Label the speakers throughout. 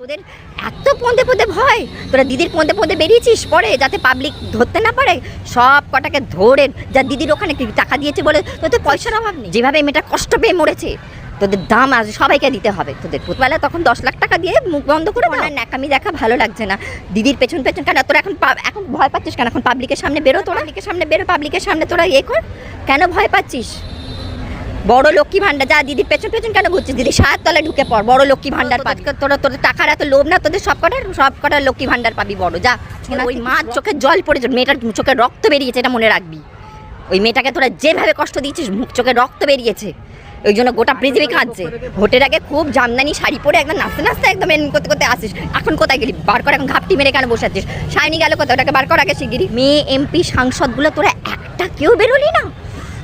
Speaker 1: তোদের এত পন্দে পদে ভয়? তোরা দিদির পন্দে পদে বেরিয়েছিস পরে যাতে পাবলিক ধরতে না পারে? সব কটাকে ধরে যা দিদির ওখানে টাকা দিয়েছে বলে তোদের পয়সার অভাব নেই। যেভাবে মেয়েটা কষ্ট পেয়ে মরেছে তোদের দাম আজ সবাইকে দিতে হবে। তোদের ফুটবেলা তখন দশ লাখ টাকা দিয়ে মুখ বন্ধ করে দাও ন্যাকামি দেখা ভালো লাগছে না। দিদির পেছন পেছন কেন? তোরা এখন এখন ভয় পাচ্ছিস কেন? এখন পাবলিকের সামনে বেরো তোরা পাবলিকের সামনে বেরো পাবলিকের সামনে তোরা ইয়ে কর। কেন ভয় পাচ্ছিস? বড় লক্ষ্মী ভান্ডার যা দিদির পেছন পেছন কেন ঘুরছিস? দিদি সাত তলায় ঢুকে পড় বড় লক্ষ্মী ভান্ডার পাবি। তোরা তোদের টাকার এত লোভ না তোদের সব কটার সব কটার লক্ষ্মী ভান্ডার পাবি বড় যা। ওই মা চোখে জল পড়েছে মেয়েটার চোখে রক্ত বেরিয়েছে এটা মনে রাখবি। ওই মেয়েটাকে তোরা যেভাবে কষ্ট দিয়েছিস মুখ চোখে রক্ত বেরিয়েছে। ওই জন্য গোটা পৃথিবী কাঁদছে। ভোটের আগে খুব জামদানি শাড়ি পরে একদম নাচতে নাচতে একদম এরম করতে করতে আসিস। এখন কোথায় গেলি? বার কর এখন ঘাপটি মেরে কেন বসে আছিস? শাইনি গেল কোথায়? ওটাকে বার কর আগে শিগগিরি মেয়ে এমপি সাংসদগুলো তোরা একটা কেউ বেরোলি না।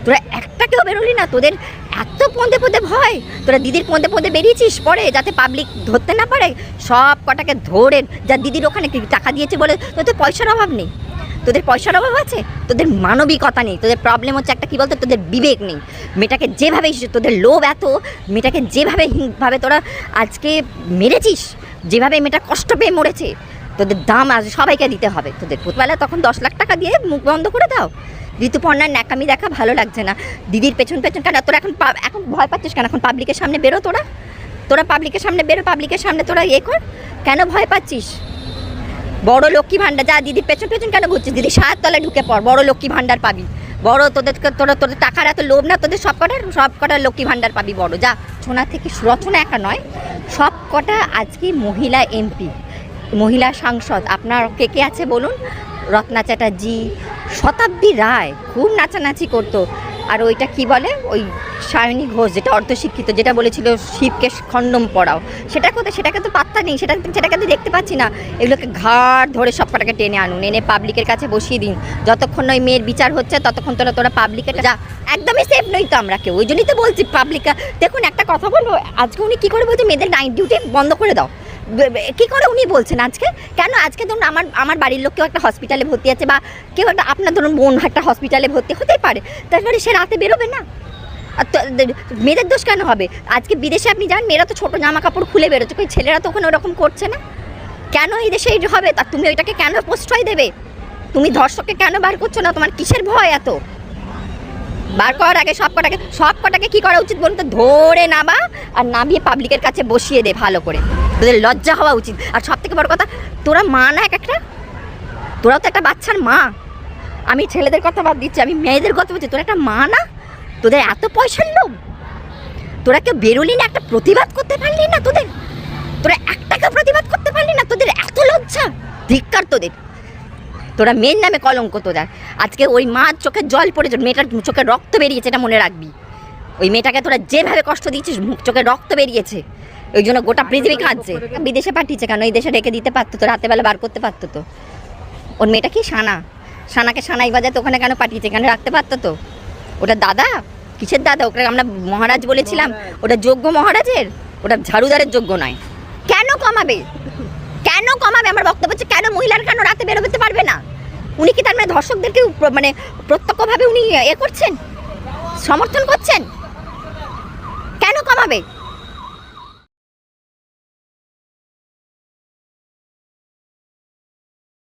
Speaker 1: তোরা একটা কেউ বেরোলি না। তোদের এত পন্দে পদে ভয়। তোরা দিদির পন্দে পদে বেরিয়েছিস পরে, যাতে পাবলিক ধরতে না পারে? সব কটাকে ধরে যা দিদির ওখানে টাকা দিয়েছে বলে তোদের পয়সার অভাব নেই। তোদের পয়সার অভাব আছে? তোদের মানবিকতা নেই। তোদের প্রবলেম হচ্ছে একটা কী বলতো? তোদের বিবেক নেই। মেয়েটাকে যেভাবে তোদের লোভ এত, মেয়েটাকে যেভাবে হিংভাবে তোরা আজকে মেরেছিস, যেভাবে মেয়েটা কষ্ট পেয়ে মরেছে, তোদের দাম আজ সবাইকে দিতে হবে। তোদের ফুটবেলা তখন দশ লাখ টাকা দিয়ে মুখ বন্ধ করে দাও। ঋতুপর্ণার ন্যাকামি দেখা ভালো লাগছে না। দিদির পেছন পেছন কেন? তোরা এখন এখন ভয় পাচ্ছিস কেন? এখন পাবলিকের সামনে বেরো তোরা। তোরা পাবলিকের সামনে বেরো, পাবলিকের সামনে তোরা ইয়ে কর। কেন ভয় পাচ্ছিস? বড় লক্ষ্মী ভান্ডার যা দিদির পেছন পেছন কেন ঘুরছিস? দিদি সাত তলায় ঢুকে পড়, বড় লক্ষ্মী ভান্ডার পাবি। বড় তোদের তোরা তোদের টাকার এত লোভ না, তোদের সব কটার সব কটার লক্ষ্মী ভান্ডার পাবি বড়। যা, সোনা থেকে রচনা একা নয়, সব কটা আজকে মহিলা এমপি, মহিলা সাংসদ। আপনার কে কে আছে বলুন? রত্না চ্যাটার্জি শতাব্দী রায় খুব নাচানাচি করতো। আর ওইটা কি বলে? ওই সায়নী ঘোষ, যেটা অর্ধশিক্ষিত, যেটা বলেছিল, শিবকে খণ্ডম পড়াও। সেটা কোথায়? সেটাকে তো পাত্তা নেই। সেটা সেটাকে তো দেখতে পাচ্ছি না। এগুলোকে ঘাড় ধরে সব কটাকে টেনে আনুন। এনে পাবলিকের কাছে বসিয়ে দিন। যতক্ষণ ওই মেয়ের বিচার হচ্ছে, ততক্ষণ তোরা তোরা পাবলিকের যা, একদমই সেফ নই তো আমরা কেউ। ওই জন্যই তো বলছি পাবলিকা দেখুন, একটা কথা বলব। আজকে উনি কী করে বলছে? মেয়েদের নাইট ডিউটি বন্ধ করে দাও। কি করে উনি বলছেন আজকে? কেন আজকে ধরুন আমার আমার বাড়ির লোক কেউ একটা হসপিটালে ভর্তি আছে বা কেউ একটা আপনার ধরুন বোন একটা হসপিটালে ভর্তি হতেই পারে। তারপরে সে রাতে বেরোবে না? মেয়েদের দোষ কেন হবে? আজকে বিদেশে আপনি যান, মেয়েরা তো ছোটো জামা কাপড় খুলে বেরোচ্ছে, কই ছেলেরা তো ওখানে ওরকম করছে না? কেন এই দেশে এই হবে? তা তুমি ওইটাকে কেন প্রশ্রয় দেবে? তুমি ধর্ষককে কেন বার করছ না? তোমার কিসের ভয় এত? বার করার আগে সব কটাকে সব কটাকে কি করা উচিত বলুন তো? ধরে নামা আর নামিয়ে পাবলিকের কাছে বসিয়ে দে ভালো করে। তোদের লজ্জা হওয়া উচিত। আর সব থেকে বড় কথা, তোরা মা না এক একটা? তোরাও তো একটা বাচ্চার মা। আমি ছেলেদের কথা বাদ দিচ্ছি, আমি মেয়েদের কথা বলছি। তোরা একটা মা না? তোদের এত পয়সার লোভ? তোরা কেউ বেরোলি না? একটা প্রতিবাদ করতে পারলি না তোদের? তোরা একটাকে প্রতিবাদ করতে পারলি না? তোদের এত লজ্জা? ধিক্কার তোদের। তোরা মেয়ের নামে কলঙ্ক তোদের আজকে ওই মা চোখে জল পড়ে পড়েছে মেয়েটার চোখে রক্ত বেরিয়েছে, এটা মনে রাখবি। ওই মেয়েটাকে তোরা যেভাবে কষ্ট দিয়েছিস মুখ চোখে রক্ত বেরিয়েছে। ওই জন্য গোটা পৃথিবী কাঁদছে। বিদেশে পাঠিয়েছে কেন? এই দেশে রেখে দিতে পারতো তো রাতেবেলা বার করতে পারতো তো। ওর মেয়েটা কি সানা সানাকে সানাই বাজাতে ওখানে কেন পাঠিয়েছে? কেন রাখতে পারতো তো? ওটা দাদা? কিসের দাদা? ওকে আমরা মহারাজ বলেছিলাম, ওটা যোগ্য মহারাজের? ওটা ঝাড়ুদারের যোগ্য নয়। কেন কমাবে? কেন কমাবে? আমার বক্তব্য হচ্ছে, কেন মহিলার কেন রাতে বেরোতে পারবে না? উনি কি তার মানে ধর্ষকদেরকে মানে প্রত্যক্ষভাবে উনি এ করছেন? সমর্থন করছেন? কেন কমাবে?